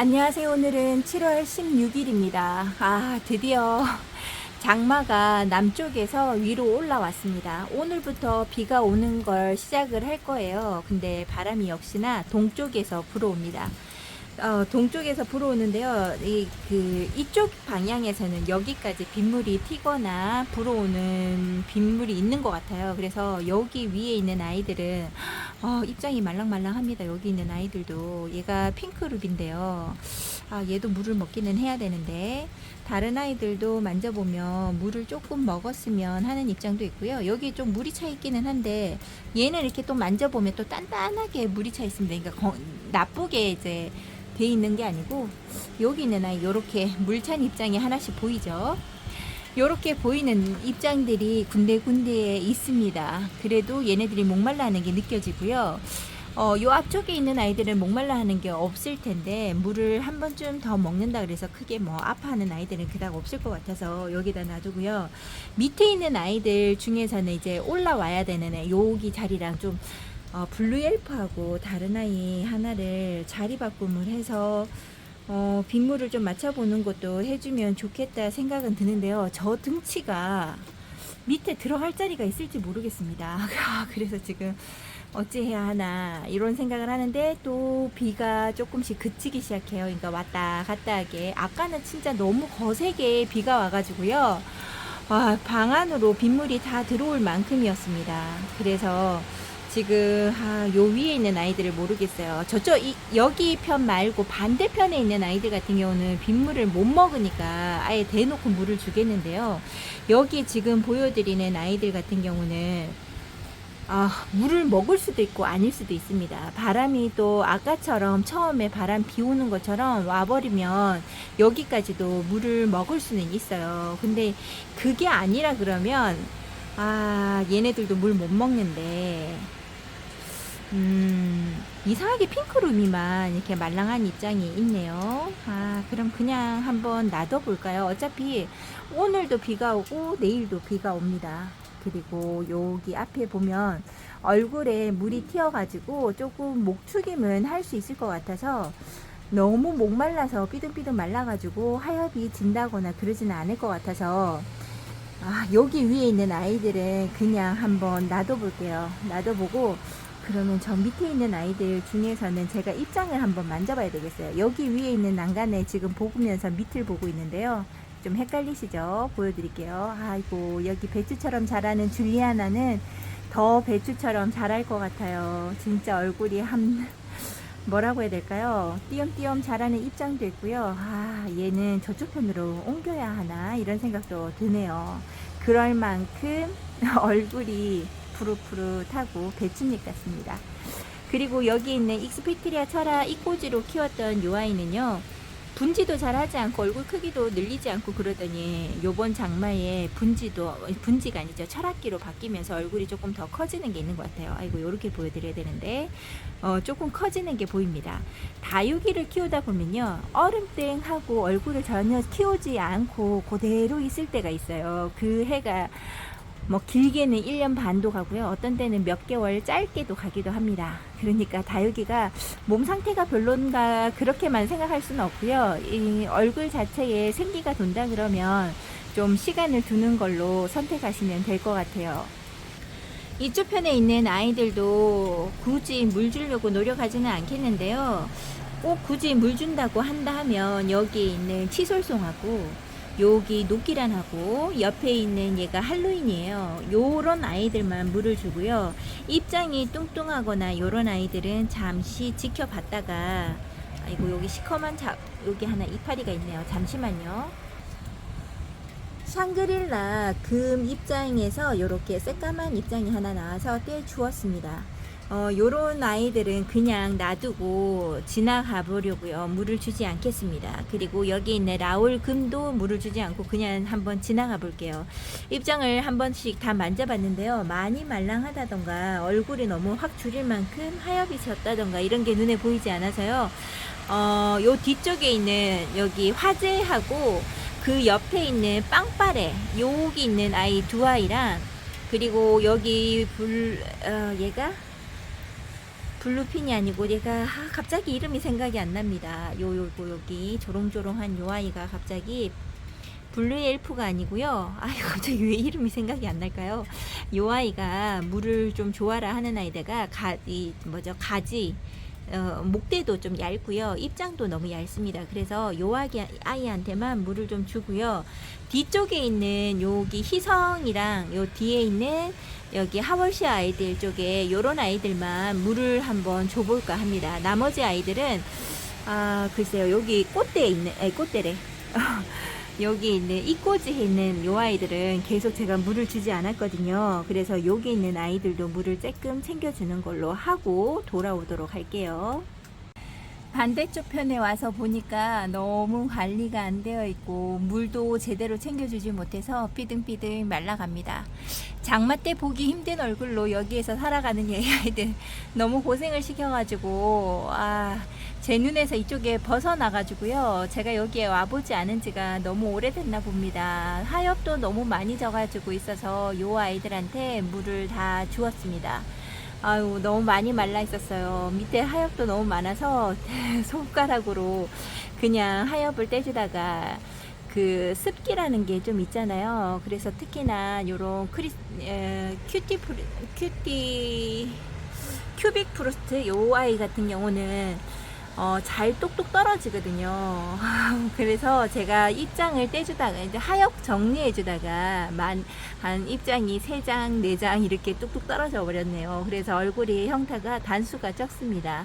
안녕하세요. 오늘은 7월 16일입니다. 아, 드디어 장마가 남쪽에서 위로 올라왔습니다. 오늘부터 비가 오는 걸 시작을 할 거예요. 근데 바람이 역시나 동쪽에서 불어옵니다. 어, 동쪽에서 불어오는데요. 이, 그, 이쪽 방향에서는 여기까지 빗물이 튀거나 불어오는 빗물이 있는 것 같아요. 그래서 여기 위에 있는 아이들은, 어, 입장이 말랑말랑합니다. 여기 있는 아이들도. 얘가 핑크룹인데요. 아, 얘도 물을 먹기는 해야 되는데, 다른 아이들도 만져보면 물을 조금 먹었으면 하는 입장도 있고요. 여기 좀 물이 차 있기는 한데, 얘는 이렇게 또 만져보면 또 단단하게 물이 차 있습니다. 그러니까 거- 나쁘게 이제 돼 있는 게 아니고 여기 있는 아이 요렇게 물찬 입장이 하나씩 보이죠. 요렇게 보이는 입장들이 군데군데에 있습니다. 그래도 얘네들이 목말라 하는 게 느껴지고요. 어, 요 앞쪽에 있는 아이들은 목말라 하는 게 없을 텐데 물을 한 번쯤 더 먹는다 그래서 크게 뭐 아파하는 아이들은 그닥 없을 것 같아서 여기다 놔두고요. 밑에 있는 아이들 중에서는 이제 올라와야 되는 애 여기 자리랑 좀 어, 블루 엘프하고 다른 아이 하나를 자리 바꿈을 해서 어, 빗물을 좀 맞춰보는 것도 해주면 좋겠다 생각은 드는데요. 저 등치가 밑에 들어갈 자리가 있을지 모르겠습니다. 아, 그래서 지금 어찌해야 하나 이런 생각을 하는데 또 비가 조금씩 그치기 시작해요. 그러니까 왔다 갔다 하게 아까는 진짜 너무 거세게 비가 와가지고요. 와, 방 안으로 빗물이 다 들어올 만큼이었습니다. 그래서 지금 아, 요 위에 있는 아이들을 모르겠어요. 저쪽 이, 여기 편 말고 반대편에 있는 아이들 같은 경우는 빗물을 못 먹으니까 아예 대놓고 물을 주겠는데요. 여기 지금 보여드리는 아이들 같은 경우는 아, 물을 먹을 수도 있고 아닐 수도 있습니다. 바람이 또 아까처럼 처음에 바람 비 오는 것처럼 와버리면 여기까지도 물을 먹을 수는 있어요. 근데 그게 아니라 그러면 아, 얘네들도 물 못 먹는데 음, 이상하게 핑크룸이만 이렇게 말랑한 입장이 있네요. 아, 그럼 그냥 한번 놔둬볼까요? 어차피 오늘도 비가 오고 내일도 비가 옵니다. 그리고 여기 앞에 보면 얼굴에 물이 튀어가지고 조금 목축임은 할 수 있을 것 같아서 너무 목말라서 삐둥삐둥 말라가지고 하엽이 진다거나 그러지는 않을 것 같아서 아, 여기 위에 있는 아이들은 그냥 한번 놔둬볼게요. 놔둬보고 그러면 저 밑에 있는 아이들 중에서는 제가 입장을 한번 만져봐야 되겠어요. 여기 위에 있는 난간에 지금 보면서 밑을 보고 있는데요. 좀 헷갈리시죠? 보여드릴게요. 아이고, 여기 배추처럼 자라는 줄리아나는 더 배추처럼 자랄 것 같아요. 진짜 얼굴이 한, 뭐라고 해야 될까요? 띄엄띄엄 자라는 입장도 있고요. 아, 얘는 저쪽 편으로 옮겨야 하나? 이런 생각도 드네요. 그럴 만큼 얼굴이 푸릇푸릇하고 배춧잎 같습니다. 그리고 여기 있는 익스피트리아 철화 이꼬지로 키웠던 요 아이는요. 분지도 잘 하지 않고 얼굴 크기도 늘리지 않고 그러더니 요번 장마에 분지도 분지가 아니죠 철학기로 바뀌면서 얼굴이 조금 더 커지는 게 있는 것 같아요 아이고 요렇게 보여드려야 되는데 어, 조금 커지는 게 보입니다 다육이를 키우다 보면요 얼음땡하고 얼굴을 전혀 키우지 않고 그대로 있을 때가 있어요 그 해가 뭐 길게는 1년 반도 가고요. 어떤 때는 몇 개월 짧게도 가기도 합니다. 그러니까 다육이가 몸 상태가 별론가 그렇게만 생각할 수는 없고요. 이 얼굴 자체에 생기가 돈다 그러면 좀 시간을 두는 걸로 선택하시면 될 것 같아요. 이쪽 편에 있는 아이들도 굳이 물 주려고 노력하지는 않겠는데요. 꼭 굳이 물 준다고 한다 하면 여기 있는 치솔송하고 여기 녹기란하고 옆에 있는 얘가 할로윈이에요. 요런 아이들만 물을 주고요. 입장이 뚱뚱하거나 요런 아이들은 잠시 지켜봤다가 아이고 여기 시커먼 자 여기 하나 이파리가 있네요. 잠시만요. 샹그릴라 금 입장에서 이렇게 새까만 입장이 하나 나와서 떼 주었습니다. 어, 요런 아이들은 그냥 놔두고 지나가 보려고요. 물을 주지 않겠습니다. 그리고 여기 있는 라울 금도 물을 주지 않고 그냥 한번 지나가 볼게요. 입장을 한 번씩 다 만져봤는데요. 많이 말랑하다던가 얼굴이 너무 확 줄일 만큼 하엽이 졌다던가 이런 게 눈에 보이지 않아서요. 어, 요 뒤쪽에 있는 여기 화재하고 그 옆에 있는 빵빠레 여기 있는 아이 두 아이랑 그리고 여기 불 어, 얘가 블루핀이 아니고 얘가 아, 갑자기 이름이 생각이 안 납니다. 요 요거 여기 조롱조롱한 요 아이가 갑자기 블루 엘프가 아니고요. 아 갑자기 왜 이름이 생각이 안 날까요? 요 아이가 물을 좀 좋아라 하는 아이다가 가이 뭐죠 가지 어, 목대도 좀 얇고요. 입장도 너무 얇습니다. 그래서 요 아이한테만 물을 좀 주고요. 뒤쪽에 있는 여기 희성이랑 요 뒤에 있는 여기 하월시 아이들 쪽에 요런 아이들만 물을 한번 줘볼까 합니다. 나머지 아이들은 아 글쎄요 여기 꽃대에 있는 아니 꽃대래 여기 있는 이꼬지에 있는 요 아이들은 계속 제가 물을 주지 않았거든요. 그래서 여기 있는 아이들도 물을 조금 챙겨주는 걸로 하고 돌아오도록 할게요. 반대쪽 편에 와서 보니까 너무 관리가 안 되어 있고 물도 제대로 챙겨주지 못해서 삐등삐등 말라갑니다. 장마 때 보기 힘든 얼굴로 여기에서 살아가는 얘 아이들 너무 고생을 시켜가지고 아 제 눈에서 이쪽에 벗어나가지고요. 제가 여기에 와보지 않은 지가 너무 오래됐나 봅니다. 하엽도 너무 많이 져가지고 있어서 요 아이들한테 물을 다 주었습니다. 아유 너무 많이 말라 있었어요. 밑에 하엽도 너무 많아서 손가락으로 그냥 하엽을 떼주다가 그 습기라는 게 좀 있잖아요. 그래서 특히나 요런 크리스 에, 큐티 큐티 큐빅 프로스트 요 아이 같은 경우는 어, 잘 똑똑 떨어지거든요. 그래서 제가 입장을 떼주다가 이제 하역 정리해주다가 만 한 입장이 세 장, 네 장 이렇게 뚝뚝 떨어져 버렸네요. 그래서 얼굴이 형태가 단수가 적습니다.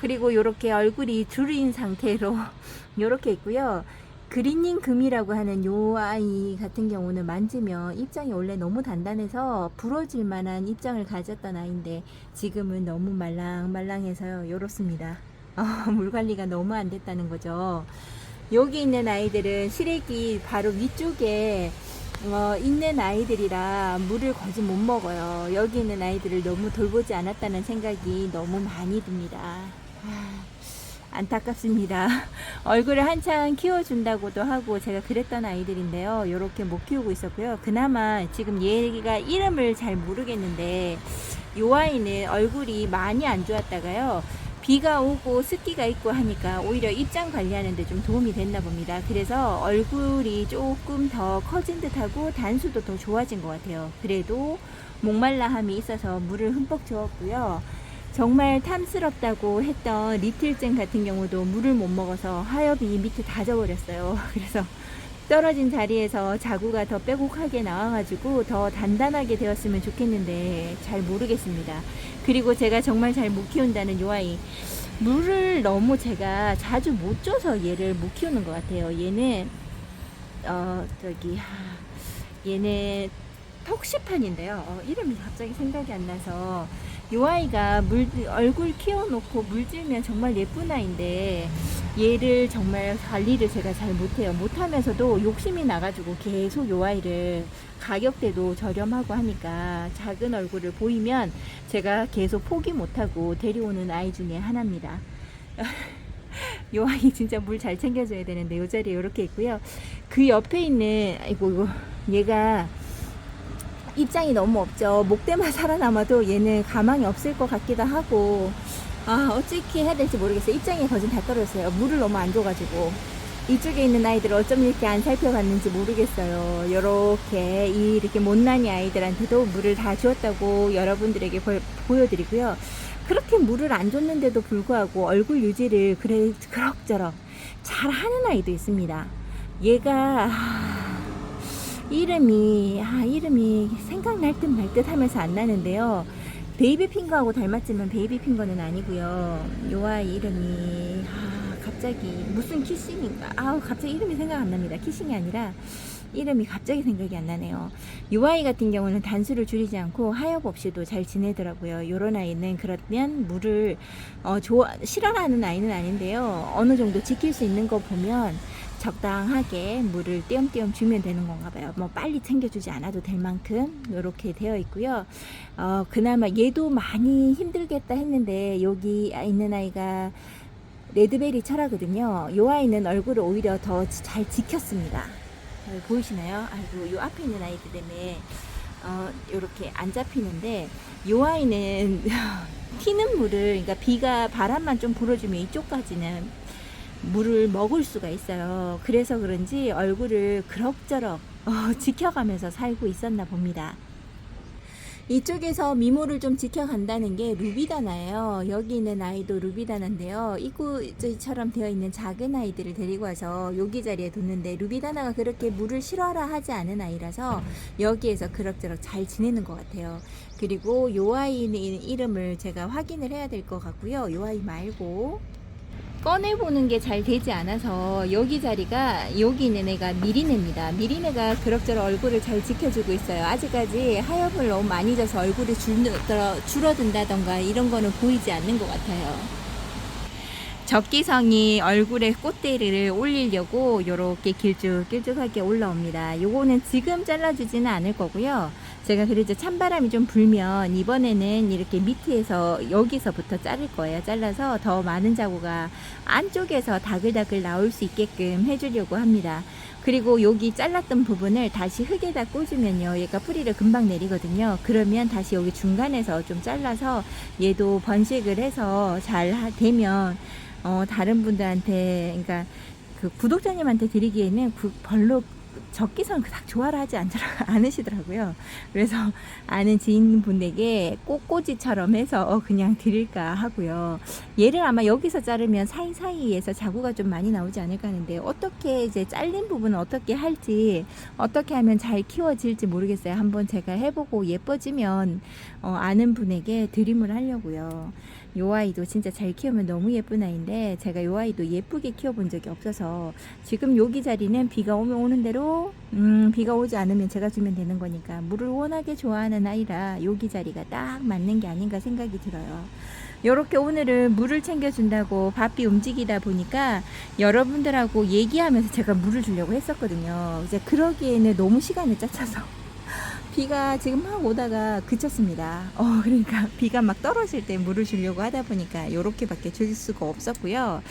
그리고 이렇게 얼굴이 줄인 상태로 이렇게 있고요. 그리닝 금이라고 하는 요 아이 같은 경우는 만지면 입장이 원래 너무 단단해서 부러질 만한 입장을 가졌던 아이인데 지금은 너무 말랑말랑해서요. 이렇습니다. 어, 물 관리가 너무 안 됐다는 거죠. 여기 있는 아이들은 시래기 바로 위쪽에 어, 있는 아이들이라 물을 거의 못 먹어요. 여기 있는 아이들을 너무 돌보지 않았다는 생각이 너무 많이 듭니다. 아, 안타깝습니다. 얼굴을 한창 키워준다고도 하고 제가 그랬던 아이들인데요. 이렇게 못 키우고 있었고요. 그나마 지금 얘가 이름을 잘 모르겠는데 이 아이는 얼굴이 많이 안 좋았다가요. 비가 오고 습기가 있고 하니까 오히려 입장 관리하는데 좀 도움이 됐나 봅니다. 그래서 얼굴이 조금 더 커진 듯하고 단수도 더 좋아진 것 같아요. 그래도 목말라함이 있어서 물을 흠뻑 주었고요. 정말 탐스럽다고 했던 리틀증 같은 경우도 물을 못 먹어서 하엽이 밑에 다 져버렸어요. 그래서 떨어진 자리에서 자구가 더 빼곡하게 나와가지고 더 단단하게 되었으면 좋겠는데 잘 모르겠습니다. 그리고 제가 정말 잘 못 키운다는 요 아이 물을 너무 제가 자주 못 줘서 얘를 못 키우는 것 같아요. 얘는 어 저기 하, 얘는 턱시판인데요. 어, 이름이 갑자기 생각이 안 나서 요 아이가 물 얼굴 키워놓고 물질면 정말 예쁜 아이인데 얘를 정말 관리를 제가 잘 못해요. 못하면서도 욕심이 나가지고 계속 요 아이를 가격대도 저렴하고 하니까 작은 얼굴을 보이면 제가 계속 포기 못하고 데려오는 아이 중에 하나입니다. 요 아이 진짜 물 잘 챙겨줘야 되는데 요 자리에 이렇게 있고요. 그 옆에 있는 아이고 얘가 입장이 너무 없죠. 목대만 살아남아도 얘는 가망이 없을 것 같기도 하고 아 어떻게 해야 될지 모르겠어요. 입장이 거진 다 떨어졌어요. 물을 너무 안 줘가지고 이쪽에 있는 아이들 어쩜 이렇게 안 살펴봤는지 모르겠어요. 이렇게 이 이렇게 못난이 아이들한테도 물을 다 주었다고 여러분들에게 보, 보여드리고요. 그렇게 물을 안 줬는데도 불구하고 얼굴 유지를 그래 그럭저럭 잘 하는 아이도 있습니다. 얘가 하, 이름이 아 이름이 생각날 듯 말 듯 하면서 안 나는데요. 베이비 핑거하고 닮았지만 베이비 핑거는 아니고요. 요 아이 이름이 아 갑자기 무슨 키싱인가? 아우 갑자기 이름이 생각 안 납니다. 키싱이 아니라 이름이 갑자기 생각이 안 나네요. 요 아이 같은 경우는 단수를 줄이지 않고 하엽 없이도 잘 지내더라고요. 요런 아이는 그러면 물을 어, 좋아 싫어하는 아이는 아닌데요. 어느 정도 지킬 수 있는 거 보면 적당하게 물을 띄엄띄엄 주면 되는 건가 봐요. 뭐 빨리 챙겨주지 않아도 될 만큼 이렇게 되어 있고요. 어, 그나마 얘도 많이 힘들겠다 했는데 여기 있는 아이가 레드베리 철하거든요. 요 아이는 얼굴을 오히려 더 잘 지켰습니다. 어, 보이시나요? 아이고 요 앞에 있는 아이들 때문에 어, 요렇게 안 잡히는데 요 아이는 튀는 물을 그러니까 비가 바람만 좀 불어주면 이쪽까지는 물을 먹을 수가 있어요. 그래서 그런지 얼굴을 그럭저럭 어, 지켜가면서 살고 있었나 봅니다. 이쪽에서 미모를 좀 지켜간다는 게 루비다나예요. 여기 있는 아이도 루비다나인데요. 이구처럼 되어 있는 작은 아이들을 데리고 와서 여기 자리에 뒀는데 루비다나가 그렇게 물을 싫어하라 하지 않은 아이라서 여기에서 그럭저럭 잘 지내는 것 같아요. 그리고 요 아이는 이름을 제가 확인을 해야 될 것 같고요. 요 아이 말고 꺼내보는 게 잘 되지 않아서 여기 자리가 여기 있는 애가 미리네입니다. 미리네가 그럭저럭 얼굴을 잘 지켜주고 있어요. 아직까지 하엽을 너무 많이 져서 얼굴이 줄어, 줄어든다던가 이런 거는 보이지 않는 것 같아요. 적기성이 얼굴에 꽃대리를 올리려고 이렇게 길쭉길쭉하게 올라옵니다. 요거는 지금 잘라주지는 않을 거고요. 제가 그래도 찬바람이 좀 불면 이번에는 이렇게 밑에서 여기서부터 자를 거예요. 잘라서 더 많은 자구가 안쪽에서 다글다글 나올 수 있게끔 해주려고 합니다. 그리고 여기 잘랐던 부분을 다시 흙에다 꽂으면요. 얘가 뿌리를 금방 내리거든요. 그러면 다시 여기 중간에서 좀 잘라서 얘도 번식을 해서 잘 하- 되면 어, 다른 분들한테 그러니까 그 구독자님한테 드리기에는 그 별로 적기선 그닥 좋아를 하지 않으시더라고요. 그래서 아는 지인분에게 꽃꽂이처럼 해서 어, 그냥 드릴까 하고요. 얘를 아마 여기서 자르면 사이사이에서 자구가 좀 많이 나오지 않을까 하는데 어떻게 이제 잘린 부분은 어떻게 할지 어떻게 하면 잘 키워질지 모르겠어요. 한번 제가 해보고 예뻐지면 어, 아는 분에게 드림을 하려고요. 요 아이도 진짜 잘 키우면 너무 예쁜 아이인데 제가 요 아이도 예쁘게 키워본 적이 없어서 지금 여기 자리는 비가 오면 오는 대로 음, 비가 오지 않으면 제가 주면 되는 거니까 물을 워낙에 좋아하는 아이라 여기 자리가 딱 맞는 게 아닌가 생각이 들어요. 요렇게 오늘은 물을 챙겨준다고 바삐 움직이다 보니까 여러분들하고 얘기하면서 제가 물을 주려고 했었거든요. 이제 그러기에는 너무 시간을 짜쳐서 비가 지금 막 오다가 그쳤습니다. 어, 그러니까 비가 막 떨어질 때 물을 주려고 하다 보니까 요렇게밖에 줄 수가 없었고요.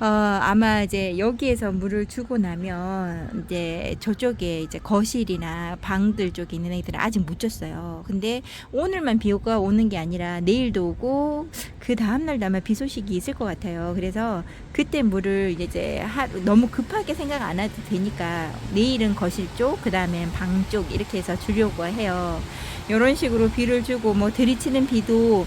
어, 아마 이제 여기에서 물을 주고 나면 이제 저쪽에 이제 거실이나 방들 쪽에 있는 애들은 아직 못 줬어요. 근데 오늘만 비가 오는 게 아니라 내일도 오고 그 다음 날도 아마 비 소식이 있을 것 같아요. 그래서 그때 물을 이제 하, 너무 급하게 생각 안 해도 되니까 내일은 거실 쪽, 그 다음엔 방 쪽 이렇게 해서 주려고 해요. 이런 식으로 비를 주고 뭐 들이치는 비도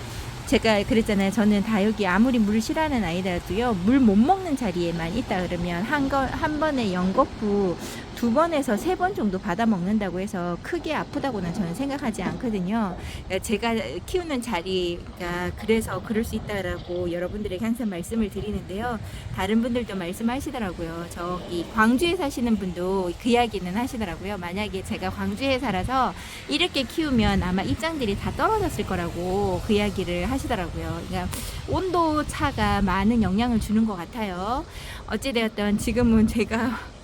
제가 그랬잖아요. 저는 다 여기 아무리 물을 싫어하는 아이들도요, 물 못 먹는 자리에만 있다 그러면 한, 거, 한 번에 연거푸 두 번에서 세 번 정도 받아 먹는다고 해서 크게 아프다고는 저는 생각하지 않거든요. 그러니까 제가 키우는 자리가 그래서 그럴 수 있다라고 여러분들에게 항상 말씀을 드리는데요. 다른 분들도 말씀하시더라고요. 저기 광주에 사시는 분도 그 이야기는 하시더라고요. 만약에 제가 광주에 살아서 이렇게 키우면 아마 입장들이 다 떨어졌을 거라고 그 이야기를 하시더라고요. 그러니까 온도 차가 많은 영향을 주는 것 같아요. 어찌되었던 지금은 제가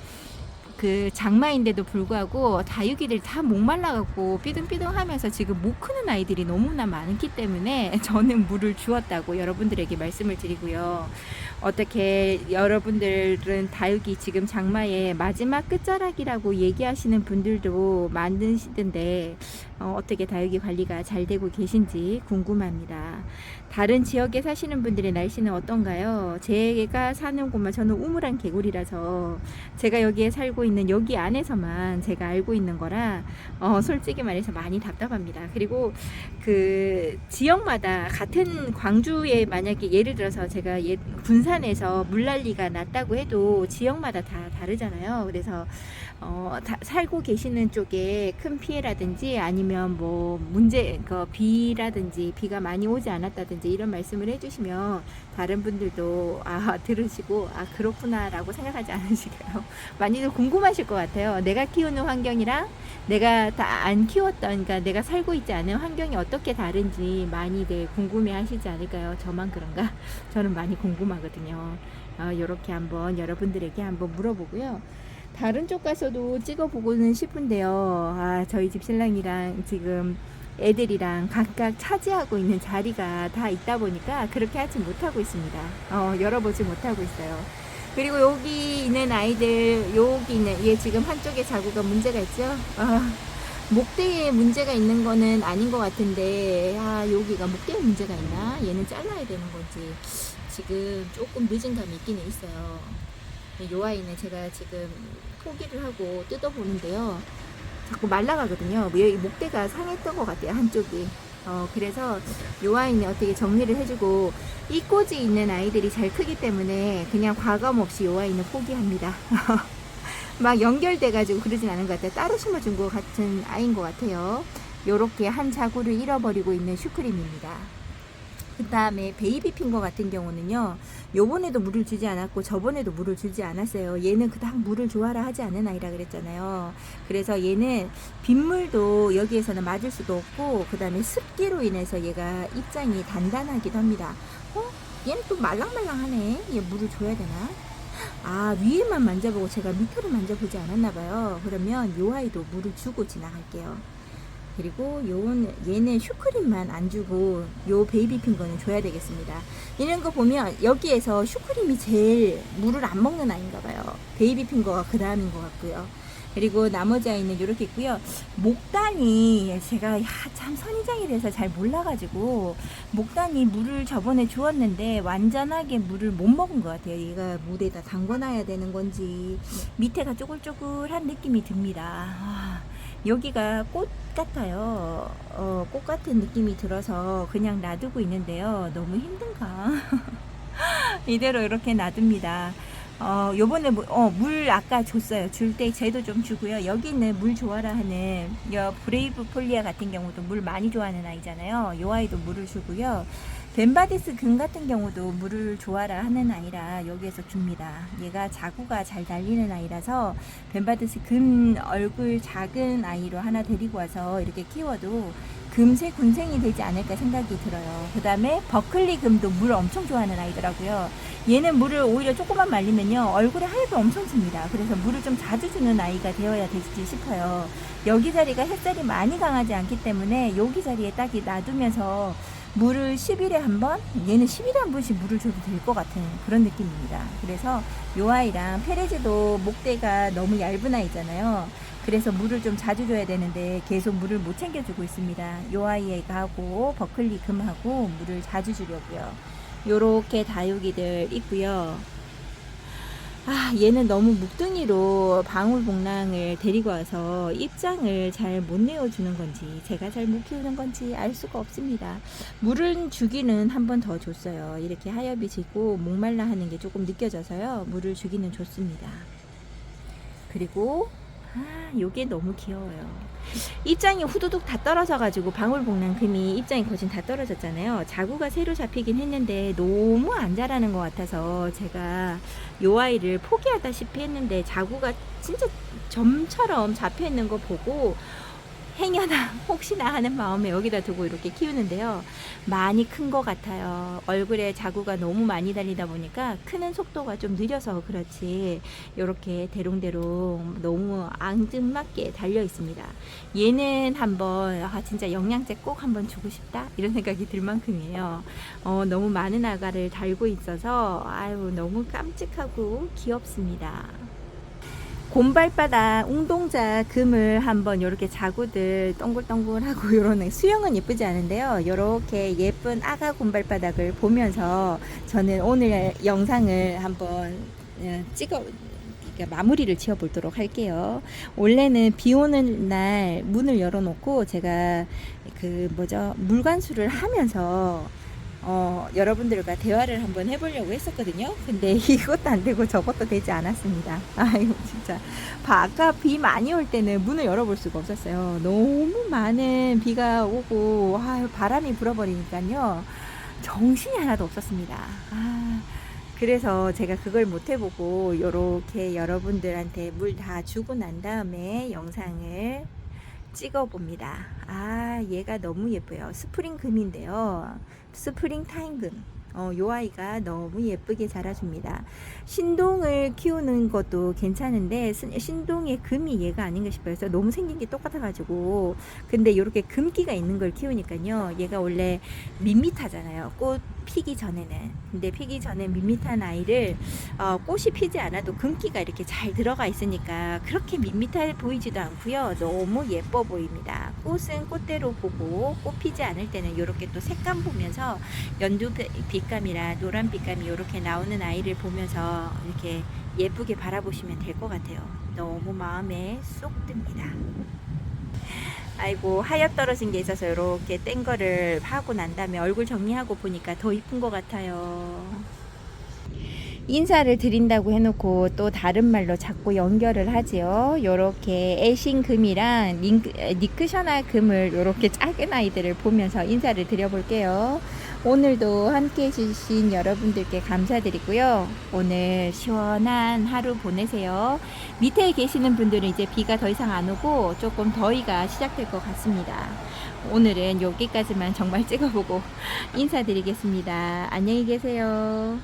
그 장마인데도 불구하고 다육이들 다 목말라갖고 삐둥삐둥하면서 지금 못 크는 아이들이 너무나 많기 때문에 저는 물을 주었다고 여러분들에게 말씀을 드리고요. 어떻게 여러분들은 다육이 지금 장마의 마지막 끝자락이라고 얘기하시는 분들도 많으시던데 어, 어떻게 다육이 관리가 잘 되고 계신지 궁금합니다. 다른 지역에 사시는 분들의 날씨는 어떤가요? 제가 사는 곳만 저는 우물한 개구리라서 제가 여기에 살고 있는 여기 안에서만 제가 알고 있는 거라 어, 솔직히 말해서 많이 답답합니다. 그리고 그 지역마다 같은 광주에 만약에 예를 들어서 제가 예, 군산에서 물난리가 났다고 해도 지역마다 다 다르잖아요. 그래서 어, 다, 살고 계시는 쪽에 큰 피해라든지 아니면 뭐 문제 그 비라든지 비가 많이 오지 않았다든지 이런 말씀을 해주시면 다른 분들도 아 들으시고 아 그렇구나라고 생각하지 않으실까요? 많이들 궁금하실 것 같아요. 내가 키우는 환경이랑 내가 다 안 키웠던 그러니까 내가 살고 있지 않은 환경이 어떻게 다른지 많이들 궁금해하시지 않을까요? 저만 그런가? 저는 많이 궁금하거든요. 어, 이렇게 한번 여러분들에게 한번 물어보고요. 다른 쪽 가서도 찍어보고는 싶은데요. 아, 저희 집 신랑이랑 지금 애들이랑 각각 차지하고 있는 자리가 다 있다 보니까 그렇게 하지 못하고 있습니다. 어, 열어보지 못하고 있어요. 그리고 여기 있는 아이들, 여기 있는, 얘 지금 한쪽에 자구가 문제가 있죠? 아, 목대에 문제가 있는 거는 아닌 것 같은데 아 여기가 목대에 문제가 있나? 얘는 잘라야 되는 건지 지금 조금 늦은 감이 있기는 있어요. 요 아이는 제가 지금 포기를 하고 뜯어보는데요. 자꾸 말라가거든요. 뭐 여기 목대가 상했던 것 같아요 한쪽이. 어 그래서 요 아이는 어떻게 정리를 해주고 이 꽂이 있는 아이들이 잘 크기 때문에 그냥 과감 없이 요 아이는 포기합니다. 막 연결돼가지고 그러진 않은 것 같아요. 따로 심어준 것 같은 아이인 것 같아요. 요렇게 한 자구를 잃어버리고 있는 슈크림입니다. 그 다음에 베이비 핑거 같은 경우는요, 요번에도 물을 주지 않았고, 저번에도 물을 주지 않았어요. 얘는 그닥 물을 좋아라 하지 않은 아이라 그랬잖아요. 그래서 얘는 빗물도 여기에서는 맞을 수도 없고, 그 다음에 습기로 인해서 얘가 입장이 단단하기도 합니다. 어? 얘는 또 말랑말랑하네. 얘 물을 줘야 되나? 아, 위에만 만져보고 제가 밑에를 만져보지 않았나 봐요. 그러면 요 아이도 물을 주고 지나갈게요. 그리고 요는 얘는 슈크림만 안 주고 요 베이비 핑거는 줘야 되겠습니다. 이런 거 보면 여기에서 슈크림이 제일 물을 안 먹는 아이인가 봐요. 베이비 핑거가 그 다음인 것 같고요. 그리고 나머지 아이는 이렇게 있고요. 목단이 제가 야, 참 선인장이 돼서 잘 몰라가지고 목단이 물을 저번에 주었는데 완전하게 물을 못 먹은 것 같아요. 얘가 물에다 담궈놔야 되는 건지 밑에가 쪼글쪼글한 느낌이 듭니다. 아, 여기가 꽃 같아요. 어, 꽃 같은 느낌이 들어서 그냥 놔두고 있는데요. 너무 힘든가? 이대로 이렇게 놔둡니다. 어, 요번에 물, 어, 물 아까 줬어요. 줄 때 쟤도 좀 주고요. 여기 있는 물 좋아라 하는 여 브레이브 폴리아 같은 경우도 물 많이 좋아하는 아이잖아요. 요 아이도 물을 주고요. 벤바디스 금 같은 경우도 물을 좋아라 하는 아이라 여기에서 줍니다. 얘가 자구가 잘 달리는 아이라서 벤바디스 금 얼굴 작은 아이로 하나 데리고 와서 이렇게 키워도 금세 군생이 되지 않을까 생각이 들어요. 그 다음에 버클리 금도 물 엄청 좋아하는 아이더라고요. 얘는 물을 오히려 조금만 말리면요 얼굴에 하얗게 엄청 칩니다. 그래서 물을 좀 자주 주는 아이가 되어야 되지 싶어요. 여기 자리가 햇살이 많이 강하지 않기 때문에 여기 자리에 딱이 놔두면서 물을 10일에 한 번, 얘는 10일에 한 번씩 물을 줘도 될 것 같은 그런 느낌입니다. 그래서 요 아이랑 페레즈도 목대가 너무 얇은 아이잖아요. 그래서 물을 좀 자주 줘야 되는데 계속 물을 못 챙겨주고 있습니다. 요 아이하고 버클리 금하고 물을 자주 주려고요. 요렇게 다육이들 있고요. 아, 얘는 너무 묵둥이로 방울복랑을 데리고 와서 입장을 잘 못 내어주는 건지, 제가 잘 못 키우는 건지 알 수가 없습니다. 물은 주기는 한 번 더 줬어요. 이렇게 하엽이 지고 목말라 하는 게 조금 느껴져서요. 물을 주기는 좋습니다. 그리고, 아, 요게 너무 귀여워요. 입장이 후두둑 다 떨어져가지고 방울복랑 금이 입장이 거진 다 떨어졌잖아요. 자구가 새로 잡히긴 했는데 너무 안 자라는 것 같아서 제가 요 아이를 포기하다시피 했는데 자구가 진짜 점처럼 잡혀 있는 거 보고 행여나 혹시나 하는 마음에 여기다 두고 이렇게 키우는데요. 많이 큰 것 같아요. 얼굴에 자구가 너무 많이 달리다 보니까 크는 속도가 좀 느려서 그렇지 이렇게 대롱대롱 너무 앙증맞게 달려 있습니다. 얘는 한번 아 진짜 영양제 꼭 한번 주고 싶다 이런 생각이 들 만큼이에요. 어, 너무 많은 아가를 달고 있어서 아유 너무 깜찍하고 귀엽습니다. 곰발바닥 웅동자 금을 한번 이렇게 자구들 동글동글하고 요런 수영은 예쁘지 않은데요. 이렇게 예쁜 아가 곰발바닥을 보면서 저는 오늘 영상을 한번 어, 찍어 마무리를 지어 보도록 할게요. 원래는 비 오는 날 문을 열어놓고 제가 그 뭐죠 물관수를 하면서 어, 여러분들과 대화를 한번 해보려고 했었거든요. 근데 이것도 안 되고 저것도 되지 않았습니다. 아이고, 진짜. 바- 아까 비 많이 올 때는 문을 열어볼 수가 없었어요. 너무 많은 비가 오고, 아유, 바람이 불어버리니까요. 정신이 하나도 없었습니다. 아, 그래서 제가 그걸 못 해보고, 요렇게 여러분들한테 물 다 주고 난 다음에 영상을 찍어 봅니다. 아, 얘가 너무 예뻐요. 스프링 금인데요. 스프링 타임금. 어, 요 아이가 너무 예쁘게 자라줍니다. 신동을 키우는 것도 괜찮은데 신- 신동의 금이 얘가 아닌가 싶어요. 그래서 너무 생긴 게 똑같아가지고 근데 이렇게 금기가 있는 걸 키우니까요. 얘가 원래 밋밋하잖아요. 꽃 피기 전에는. 근데 피기 전에 밋밋한 아이를 어, 꽃이 피지 않아도 금기가 이렇게 잘 들어가 있으니까 그렇게 밋밋해 보이지도 않고요. 너무 예뻐 보입니다. 꽃은 꽃대로 보고 꽃 피지 않을 때는 이렇게 또 색감 보면서 연두 비- 빛감이라 노란 빛감이 이렇게 나오는 아이를 보면서 이렇게 예쁘게 바라보시면 될 것 같아요. 너무 마음에 쏙 듭니다 아이고 하얗 떨어진 게 있어서 이렇게 뗀 거를 하고 난 다음에 얼굴 정리하고 보니까 더 이쁜 것 같아요. 인사를 드린다고 해놓고 또 다른 말로 자꾸 연결을 하지요. 요렇게 애신 금이랑 에, 니크셔나 금을 요렇게 작은 아이들을 보면서 인사를 드려볼게요. 오늘도 함께 해주신 여러분들께 감사드리고요. 오늘 시원한 하루 보내세요. 밑에 계시는 분들은 이제 비가 더 이상 안 오고 조금 더위가 시작될 것 같습니다. 오늘은 여기까지만 정말 찍어보고 인사드리겠습니다. 안녕히 계세요.